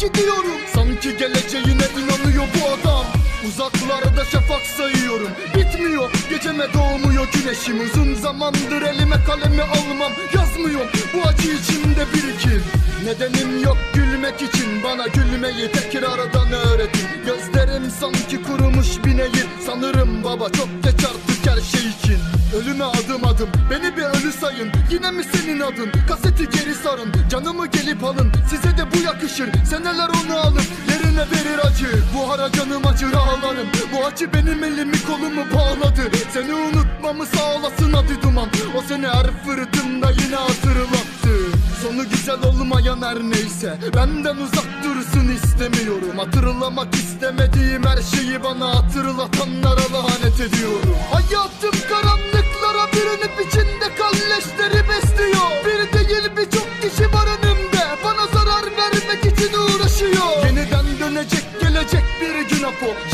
gidiyorum. Sanki geleceğine inanıyor bu adam. Uzaklarda şafak sayıyorum. Bitmiyor. Geceme doğmuyor. Güneşim Uzun zamandır elime kalemi almam. Yazmıyorum bu acı içimde birikir. Nedenim yok gülmek için. Bana gülmeyi tekrardan öğretin. Gözlerim sanki kurumuş bir nehir. Sanırım baba çok geç artık her şey için. Ölüme adım adım beni bir ölü sayın. Yine mi senin adın? Kaseti geri sarın. Canımı gelip alın. Size de bu yakışır. Seneler onu alır. Yerine verir acı. Bu ara canım acır. Ağlarım. Bu acı benim elimi kolumu bağladı. Seni unutmamı sağlasın hadi duman. O seni her fırtında yine hatırlattı. Sonu güzel olmayan her neyse. Benden uzak dursun istemiyorum. Hatırlamak istemediğim her şeyi bana hatırlatanlara lanet ediyorum dönecek gelecek bir gün yokum